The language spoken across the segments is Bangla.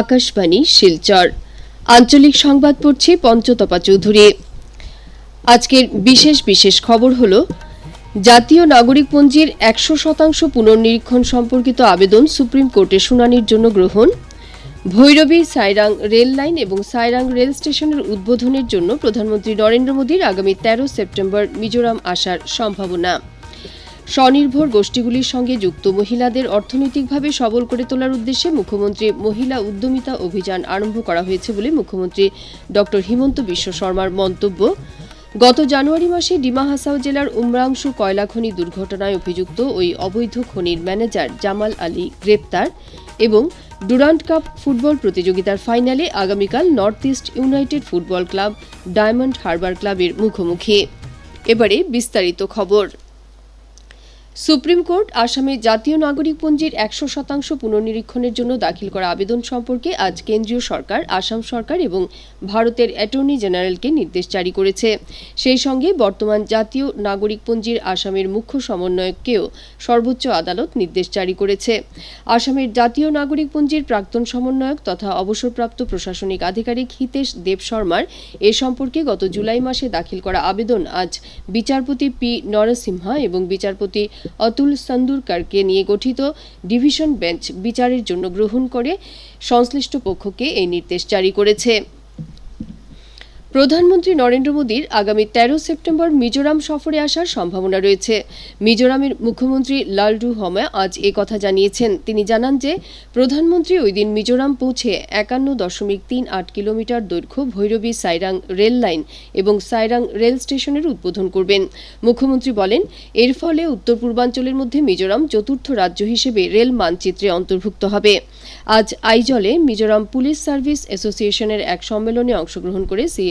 আকাশবাণী, শিলচর। আঞ্চলিক সংবাদ পড়ছি পঞ্চতপা চৌধুরী। আজকের বিশেষ বিশেষ খবর হল, জাতীয় নাগরিকপঞ্জির একশো শতাংশ পুনর্নিরীক্ষণ সম্পর্কিত আবেদন সুপ্রিম কোর্টে শুনানির জন্য গ্রহণ। ভৈরবী সাইরাং রেল লাইন এবং সাইরাং রেল স্টেশনের উদ্বোধনের জন্য প্রধানমন্ত্রী নরেন্দ্র মোদীর আগামী তেরো সেপ্টেম্বর মিজোরাম আসার সম্ভাবনা। স্বনির্ভর গোষ্ঠীগুলির সঙ্গে যুক্ত মহিলাদের অর্থনৈতিকভাবে সবল করে তোলার উদ্দেশ্যে মুখ্যমন্ত্রী মহিলা উদ্যমিতা অভিযান আরম্ভ করা হয়েছে বলে মুখ্যমন্ত্রী ড হিমন্ত বিশ্ব শর্মার মন্তব্য। গত জানুয়ারি মাসে ডিমা হাসাও জেলার উমরাংশু কয়লা খনি দুর্ঘটনায় অভিযুক্ত ওই অবৈধ খনির ম্যানেজার জামাল আলী গ্রেপ্তার এবং ডুরান্ট কাপ ফুটবল প্রতিযোগিতার ফাইনালে আগামীকাল North East United football club, Diamond Harbour ক্লাবের মুখোমুখি। এবারে বিস্তারিত খবর। সুপ্রিম কোর্ট আসামে জাতীয় নাগরিকপঞ্জির একশো শতাংশ পুনর্নিরীক্ষণের জন্য দাখিল করা আবেদন সম্পর্কে আজ কেন্দ্রীয় সরকার, আসাম সরকার এবং ভারতের অ্যাটর্নি জেনারেলকে নির্দেশ জারি করেছে। সেই সঙ্গে বর্তমান জাতীয় নাগরিকপঞ্জির আসামের মুখ্য সমন্বয়ককেও সর্বোচ্চ আদালত নির্দেশ জারি করেছে। আসামের জাতীয় নাগরিকপঞ্জির প্রাক্তন সমন্বয়ক তথা অবসরপ্রাপ্ত প্রশাসনিক আধিকারিক হিতেশ দেব শর্মার এ সম্পর্কে গত জুলাই মাসে দাখিল করা আবেদন আজ বিচারপতি পি নরসিমহা এবং বিচারপতি অতুল সন্দুরকারকে নিয়ে গঠিত ডিভিশন বেঞ্চ বিচারের জন্য গ্রহণ করে সংশ্লিষ্ট পক্ষকে এই নির্দেশ জারি করেছে। প্রধানমন্ত্রী নরেন্দ্র মোদীর আগামী তেরো সেপ্টেম্বর মিজোরাম সফরে আসার সম্ভাবনা রয়েছে। মিজোরামের মুখ্যমন্ত্রী লালডু হমা আজ এ কথা জানিয়েছেন। তিনি জানান যে, প্রধানমন্ত্রী ওই দিন মিজোরাম পৌঁছে একান্ন দশমিক তিন আট কিলোমিটার দৈর্ঘ্য ভৈরবী সাইরাং রেল লাইন এবং সাইরাং রেল স্টেশনের উদ্বোধন করবেন। মুখ্যমন্ত্রী বলেন, এর ফলে উত্তর পূর্বাঞ্চলের মধ্যে মিজোরাম চতুর্থ রাজ্য হিসেবে রেল মানচিত্রে অন্তর্ভুক্ত হবে। আজ আইজলে মিজোরাম পুলিশ সার্ভিস অ্যাসোসিয়েশনের এক সম্মেলনে অংশগ্রহণ করে শ্রী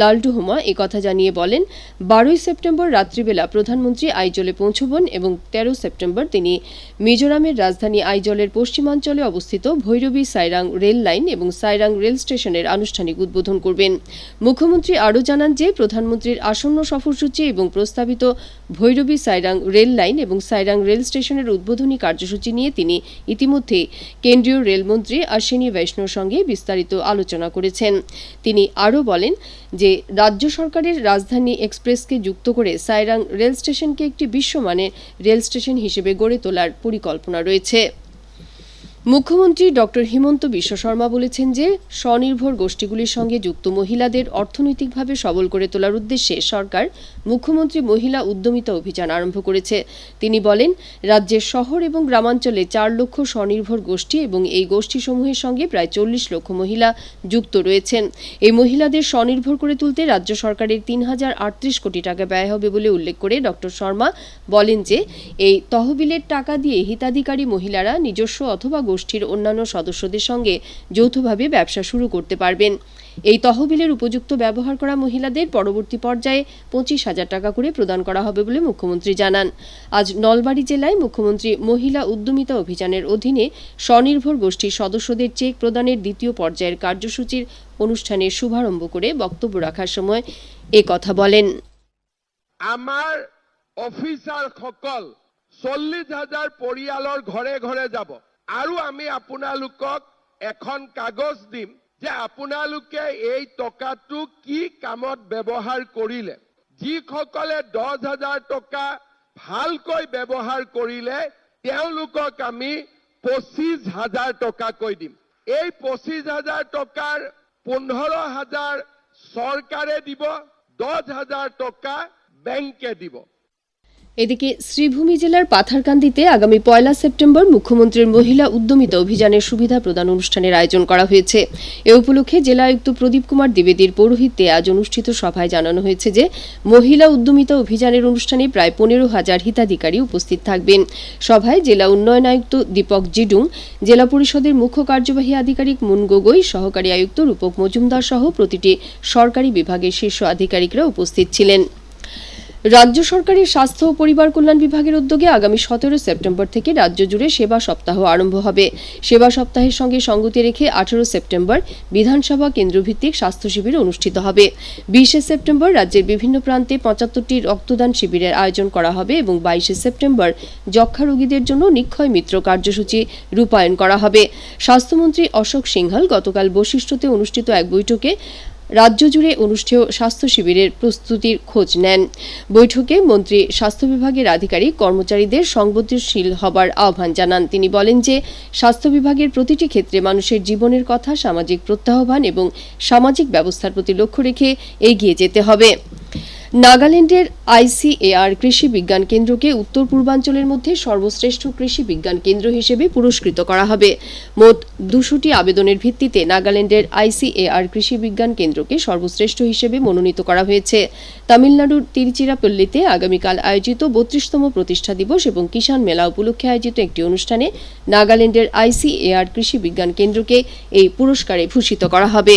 লালডুহুমা কথা জানিয়ে বলেন, বারোই সেপ্টেম্বর রাত্রিবেলা প্রধানমন্ত্রী আইজলে পৌঁছবেন এবং তেরো সেপ্টেম্বর তিনি মিজোরামের রাজধানী আইজলের পশ্চিমাঞ্চলে অবস্থিত ভৈরবী সাইরাং রেল লাইন এবং সাইরাং রেল স্টেশনের আনুষ্ঠানিক উদ্বোধন করবেন। মুখ্যমন্ত্রী আরও জানান যে, প্রধানমন্ত্রীর আসন্ন সফরসূচি এবং প্রস্তাবিত ভৈরবী সাইরাং রেল লাইন এবং সাইরাং রেল স্টেশনের উদ্বোধনী কার্যসূচি নিয়ে তিনি ইতিমধ্যে কেন্দ্রীয় রেলমন্ত্রী অশ্বিনী বৈষ্ণব সঙ্গে বিস্তারিত আলোচনা করেছেন। তিনি আরও বলেন যে, রাজ্য সরকারের রাজধানী এক্সপ্রেসকে যুক্ত করে সাইরাং রেল স্টেশনকে একটি বিশ্বমানের রেল স্টেশন হিসেবে গড়ে তোলার পরিকল্পনা রয়েছে। মুখ্যমন্ত্রী ডক্টর হিমন্ত বিশ্ব শর্মা বলেছেন যে, স্বনির্ভর গোষ্ঠীগুলির সঙ্গে যুক্ত মহিলাদের অর্থনৈতিকভাবে সবল করে তোলার উদ্দেশ্যে সরকার মুখ্যমন্ত্রী মহিলা উদ্যমিতা অভিযান আরম্ভ করেছে। তিনি বলেন, রাজ্যের শহর এবং গ্রামাঞ্চলে চার লক্ষ স্বনির্ভর গোষ্ঠী এবং এই গোষ্ঠীসমূহের সঙ্গে প্রায় চল্লিশ লক্ষ মহিলা যুক্ত রয়েছেন। এই মহিলাদের স্বনির্ভর করে তুলতে রাজ্য সরকারের তিন হাজার আটত্রিশ কোটি টাকা ব্যয় হবে বলে উল্লেখ করে ডক্টর শর্মা বলেন যে, এই তহবিলের টাকা দিয়ে হিতাধিকারী মহিলারা নিজস্ব অথবা গোষ্ঠীর অন্যান্য সদস্যদের সঙ্গে যৌথভাবে ব্যবসা শুরু করতে পারবেন। এই তহবিলের উপযুক্ত ব্যবহার করা মহিলাদের পরবর্তী পর্যায়ে পঁচিশ হাজার টাকা করে প্রদান করা হবে বলে মুখ্যমন্ত্রী জানান। আজ নলবাড়ি জেলায় মুখ্যমন্ত্রী মহিলা উদ্যমিতা অভিযানের অধীনে স্বনির্ভর গোষ্ঠীর সদস্যদের চেক প্রদানের দ্বিতীয় পর্যায়ের কার্যসূচির অনুষ্ঠানের শুভারম্ভ করে বক্তব্য রাখার সময় এ কথা বলেন। আমার অফিসার সকল চল্লিশ হাজার পৰিয়ালৰ ঘরে ঘরে যাব। আৰু আমি আপোনালোকক এখন কাগজ দিম যে আপোনালোকে এই টকাটো কি কামত ব্যৱহাৰ কৰিলে। যিসকলে দহ হাজাৰ টকা ভালকৈ ব্যৱহাৰ কৰিলে তেওঁলোকক আমি পঁচিছ হাজাৰ টকাকৈ দিম। এই পঁচিছ হাজাৰ টকাৰ পোন্ধৰ হাজাৰ চৰকাৰে দিব দহ হাজাৰ টকা ব্যাংকে দিব। এদিকে শ্রীভূমি জেলার পাথারকান্দিতে আগামী পয়লা সেপ্টেম্বর মুখ্যমন্ত্রীর মহিলা উদ্যমিতা অভিযানের সুবিধা প্রদান অনুষ্ঠানের আয়োজন করা হয়েছে। এ উপলক্ষে জেলা আয়ুক্ত প্রদীপ কুমার দ্বিবেদীর পৌরোহিত্যে আজ অনুষ্ঠিত সভায় জানানো হয়েছে যে, মহিলা উদ্যমিতা অভিযানের অনুষ্ঠানে প্রায় পনেরো হাজার হিতাধিকারী উপস্থিত থাকবেন। সভায় জেলা উন্নয়ন আয়ুক্ত দীপক জিডুং, জেলা পরিষদের মুখ্য কার্যবাহী আধিকারিক মুন গগৈ, সহকারী আয়ুক্ত রূপক মজুমদার সহ প্রতিটি সরকারি বিভাগের শীর্ষ আধিকারিকরা উপস্থিত ছিলেন। রাজ্য সরকারের স্বাস্থ্য ও পরিবার কল্যাণ বিভাগের উদ্যোগে আগামী সতেরো সেপ্টেম্বর থেকে রাজ্য জুড়ে সেবা সপ্তাহ আরম্ভ হবে। সেবা সপ্তাহের সঙ্গে সঙ্গতি রেখে আঠারো সেপ্টেম্বর বিধানসভা কেন্দ্রভিত্তিক স্বাস্থ্য শিবির অনুষ্ঠিত হবে। বিশে সেপ্টেম্বর রাজ্যের বিভিন্ন প্রান্তে পঁচাত্তরটি রক্তদান শিবিরের আয়োজন করা হবে এবং বাইশে সেপ্টেম্বর যক্ষা রোগীদের জন্য নিক্ষয় মিত্র কার্যসূচি রূপায়ণ করা হবে। স্বাস্থ্যমন্ত্রী অশোক সিংহল গতকাল বৈশিষ্ট্যতে অনুষ্ঠিত এক বৈঠকে রাজ্য জুড়ে অনুষ্ঠেয় স্বাস্থ্য শিবিরের প্রস্তুতির খোঁজ নেন। বৈঠকে মন্ত্রী, স্বাস্থ্য বিভাগের আধিকারিক, কর্মচারীদের সংবেদনশীল হবার আহ্বান জানান। তিনি বলেন যে, স্বাস্থ্য বিভাগের প্রতিটি ক্ষেত্রে মানুষের জীবনের কথা, সামাজিক প্রত্যাহ্বান এবং সামাজিক ব্যবস্থার প্রতি লক্ষ্য রেখে এগিয়ে যেতে হবে। নাগাল্যান্ডের আইসিএআর কৃষি বিজ্ঞান কেন্দ্রকে উত্তর পূর্বাঞ্চলের মধ্যে সর্বশ্রেষ্ঠ কৃষি বিজ্ঞান কেন্দ্র হিসেবে পুরস্কৃত করা হবে। মোট দুশোটি আবেদনের ভিত্তিতে নাগাল্যান্ডের আইসিএআর কৃষি বিজ্ঞান কেন্দ্রকে সর্বশ্রেষ্ঠ হিসেবে মনোনীত করা হয়েছে। তামিলনাড়ুর তিরুচিরাপল্লীতে আগামীকাল আয়োজিত বত্রিশতম প্রতিষ্ঠা দিবস এবং কিষাণ মেলা উপলক্ষে আয়োজিত একটি অনুষ্ঠানে নাগাল্যান্ডের আইসিএআর কৃষি বিজ্ঞান কেন্দ্রকে এই পুরস্কারে ভূষিত করা হবে।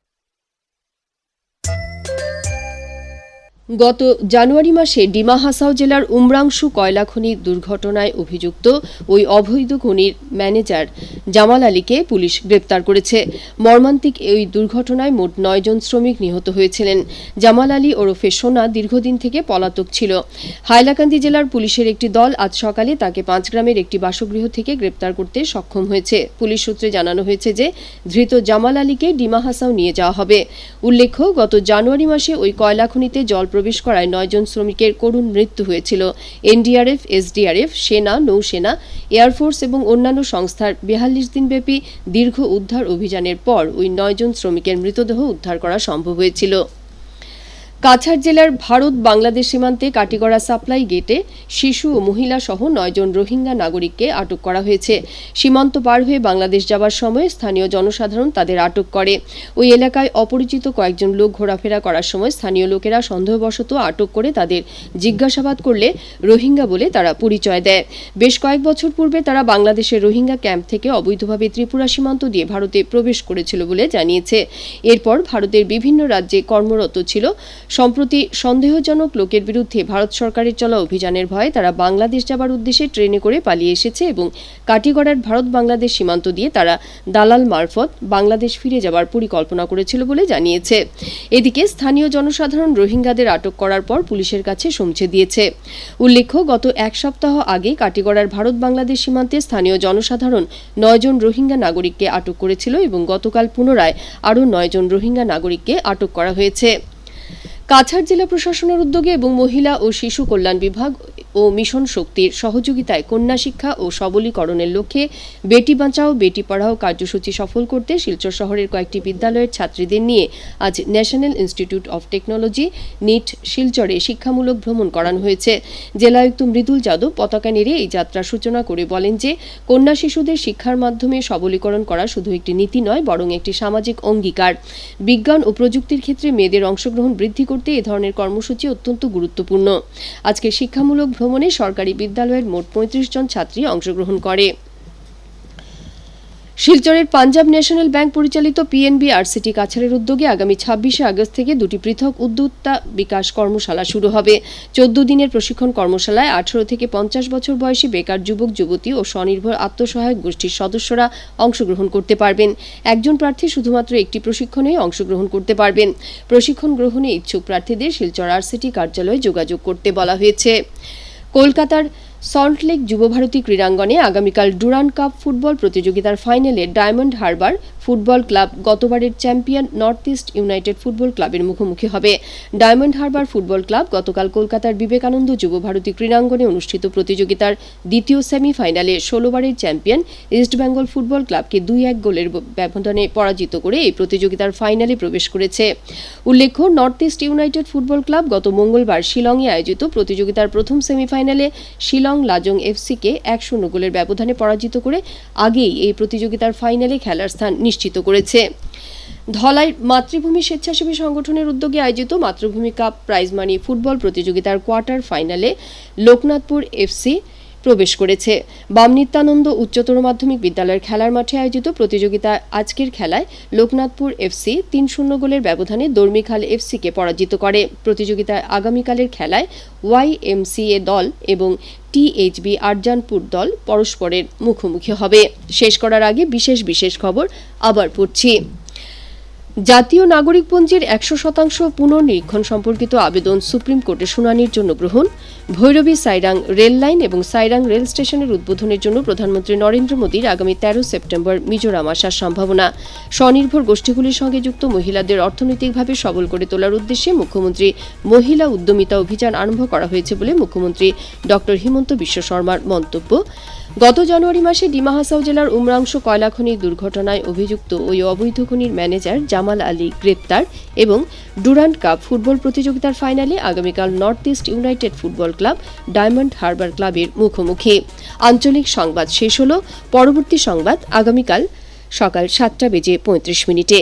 গত জানুয়ারি মাসে ডিমা হাসাও জেলার উমরাংশু কয়লা খনি দুর্ঘটনায় অভিযুক্ত ওই অবৈধ খনির ম্যানেজার জামাল আলীকে পুলিশ গ্রেপ্তার করেছে। মর্মান্তিক এই দুর্ঘটনায় মোট নয়জন শ্রমিক নিহত হয়েছিলেন। জামাল আলী ওরফে সোনা দীর্ঘদিন থেকে পলাতক ছিল। হাইলাকান্দি জেলার পুলিশের একটি দল আজ সকালে তাকে পাঁচগ্রামের একটি বাসগৃহ থেকে গ্রেপ্তার করতে সক্ষম হয়েছে। পুলিশ সূত্রে জানানো হয়েছে যে, ধৃত জামাল আলীকে ডিমা হাসাও নিয়ে যাওয়া হবে। উল্লেখ্য, গত জানুয়ারি মাসে ওই কয়লা খনিতে জল প্রবেশ করায় নয়জন শ্রমিকের করুণ মৃত্যু হয়েছিল। এনডিআরএফ, এসডিআরএফ, সেনা, নৌসেনা, এয়ারফোর্স এবং অন্যান্য সংস্থার বিয়াল্লিশ দিনব্যাপী দীর্ঘ উদ্ধার অভিযানের পর ওই নয়জন শ্রমিকের মৃতদেহ উদ্ধার করা সম্ভব হয়েছিল। কাছাড় জেলার ভারত বাংলাদেশ সীমান্তে কাটিগড়া সাপ্লাই গেটে শিশু ও মহিলা সহ নয়জন রোহিঙ্গা নাগরিককে আটক করা হয়েছে। সীমান্ত পার হয়ে বাংলাদেশ যাবার সময় স্থানীয় জনসাধারণ তাদের আটক করে। ওই এলাকায় অপরিচিত কয়েকজন লোক ঘোরাফেরা করার সময় স্থানীয় লোকেরা সন্দেহবশত আটক করে তাদের জিজ্ঞাসাবাদ করলে রোহিঙ্গা বলে তারা পরিচয় দেয়। বেশ কয়েক বছর পূর্বে তারা বাংলাদেশের রোহিঙ্গা ক্যাম্প থেকে অবৈধভাবে ত্রিপুরা সীমান্ত দিয়ে ভারতে প্রবেশ করেছিল বলে জানিয়েছে। এরপর ভারতের বিভিন্ন রাজ্যে কর্মরত ছিল সম্প্রতি সন্দেহজনক লোকের বিরুদ্ধে ভারত সরকারের চলা অভিযানের ভয়ে তারা বাংলাদেশ যাবার উদ্দেশ্যে ট্রেনে করে পালিয়ে এসেছে এবং কাটিগড়ার ভারত বাংলাদেশ সীমান্ত দিয়ে তারা দালাল মারফত বাংলাদেশ ফিরে যাবার পরিকল্পনা করেছিল বলে জানিয়েছে। এদিকে স্থানীয় জনসাধারণ রোহিঙ্গাদের আটক করার পর পুলিশের কাছে সমঝে দিয়েছে। উল্লেখ্য, গত এক সপ্তাহ আগে কাটিগড়ার ভারত বাংলাদেশ সীমান্তে স্থানীয় জনসাধারণ নয়জন রোহিঙ্গা নাগরিককে আটক করেছিল এবং গতকাল পুনরায় আরও নয়জন রোহিঙ্গা নাগরিককে আটক করা হয়েছে। কাছাড় জেলা প্রশাসনের উদ্যোগে এবং মহিলা ও শিশু কল্যাণ বিভাগ ও মিশন শক্তির সহযোগিতায় কন্যা শিক্ষা ও সবলীকরণের লক্ষ্যে বেটি বাঁচাও, বেটি পড়াও কার্যসূচি সফল করতে শিলচর শহরের কয়েকটি বিদ্যালয়ের ছাত্রীদের নিয়ে আজ National Institute of Technology, NIT, শিলচরে শিক্ষামূলক ভ্রমণ করানো হয়েছে। জেলায়ুক্ত মৃদুল যাদব পতাকা নেড়ে এই যাত্রার সূচনা করে বলেন যে, কন্যা শিশুদের শিক্ষার মাধ্যমে সবলীকরণ করা শুধু একটি নীতি নয়, বরং একটি সামাজিক অঙ্গীকার। বিজ্ঞান ও প্রযুক্তির ক্ষেত্রে মেয়েদের অংশগ্রহণ বৃদ্ধি করতে এ ধরনের কর্মসূচি অত্যন্ত গুরুত্বপূর্ণ। আজকে শিক্ষামূলক ভ্রমণে সরকারি বিদ্যালয়ের মোট পঁয়ত্রিশ জন ছাত্রী অংশগ্রহণ করে। শিলচরের পাঞ্জাব ন্যাশনাল ব্যাংক পরিচালিত পিএনবি আরসিটি কাছাড়ের উদ্যোগে আগামী ছাব্বিশে আগস্ট থেকে দুটি পৃথক উদ্যোক্তা বিকাশ কর্মশালা শুরু হবে। চোদ্দ দিনের প্রশিক্ষণ কর্মশালায় আঠারো থেকে পঞ্চাশ বছর বয়সী বেকার যুবক, যুবতী ও স্বনির্ভর আত্মসহায়ক গোষ্ঠীর সদস্যরা অংশগ্রহণ করতে পারবেন। একজন প্রার্থী শুধুমাত্র একটি প্রশিক্ষণে অংশগ্রহণ করতে পারবেন। প্রশিক্ষণ গ্রহণে ইচ্ছুক প্রার্থীদের শিলচর আরসিটি কার্যালয়ে যোগাযোগ করতে বলা হয়েছে। কলকাতার সল্টলেক যুবভারতী ক্রীড়াঙ্গনে আগামীকাল ডুরান্ড কাপ ফুটবল প্রতিযোগিতার ফাইনালে ডায়মন্ড হারবার ফুটবল ক্লাব গতবারের champion North East United football ক্লাবের মুখোমুখি হবে। ডায়মন্ড হারবার ফুটবল ক্লাব গতকাল কলকাতার বিবেকানন্দ যুবভারতী ক্রীড়াঙ্গনে অনুষ্ঠিত প্রতিযোগিতার দ্বিতীয় সেমিফাইনালে ষোলোবারের চ্যাম্পিয়ন ইস্টবেঙ্গল ফুটবল ক্লাবকে দুই এক গোলের ব্যবধানে পরাজিত করে এই প্রতিযোগিতার ফাইনালে প্রবেশ করেছে। উল্লেখ্য, North East United football club গত মঙ্গলবার শিলংয়ে আয়োজিত প্রতিযোগিতার প্রথম সেমিফাইনালে শিলং লাজং এফসিকে এক শূন্য গোলের ব্যবধানে পরাজিত করে আগেই এই প্রতিযোগিতার ফাইনালে খেলার স্থান নিশ্চিত করেছে। ধলাই মাতৃভূমি স্বেচ্ছাসেবী সংগঠনের উদ্যোগে আয়োজিত Matribhumi cup prize money football প্রতিযোগিতার কোয়ার্টার ফাইনালে লোকনাথপুর এফসি প্রবেশ করেছে। বামনিত্যানন্দ উচ্চতর মাধ্যমিক বিদ্যালয়ের খেলার মাঠে আয়োজিত প্রতিযোগিতা আজকের খেলায় লোকনাথপুর এফসি তিন শূন্য গোলের ব্যবধানে দর্মিখাল এফসিকে পরাজিত করে। প্রতিযোগিতায় আগামীকালের খেলায় ওয়াইএমসিএ দল এবং টিএইচবি আরজানপুর দল পরস্পরের মুখোমুখি হবে। শেষ করার আগে বিশেষ বিশেষ খবর আবার পড়ছি। জাতীয় নাগরিকপঞ্জির একশো শতাংশ পুনর্নিরীক্ষণ সম্পর্কিত আবেদন সুপ্রিম কোর্টে শুনানির জন্য গ্রহণ, ভৈরবী সাইরাং রেল লাইন এবং সাইরাং রেল স্টেশনের উদ্বোধনের জন্য প্রধানমন্ত্রী নরেন্দ্র মোদীর আগামী তেরো সেপ্টেম্বর মিজোরাম আসার সম্ভাবনা। স্বনির্ভর গোষ্ঠীগুলির সঙ্গে যুক্ত মহিলাদের অর্থনৈতিকভাবে সবল করে তোলার উদ্দেশ্যে মুখ্যমন্ত্রী মহিলা উদ্যমিতা অভিযান আরম্ভ করা হয়েছে বলে মুখ্যমন্ত্রী ড হিমন্ত বিশ্ব শর্মার মন্তব্য। গত জানুয়ারি মাসে ডিমা হাসাও জেলার উমরাংশ কয়লা খনি দুর্ঘটনায় অভিযুক্ত ওই অবৈধ খনির ম্যানেজার জামাল আলী গ্রেপ্তার এবং ডুরান্ড কাপ ফুটবল প্রতিযোগিতার ফাইনালে আগামীকাল North East United football club Diamond Harbour ক্লাবের মুখোমুখি। আঞ্চলিক সংবাদ শেষ হল, পরবর্তী সংবাদ আগামীকাল সকাল সাতটা বেজে পঁয়ত্রিশ মিনিটে।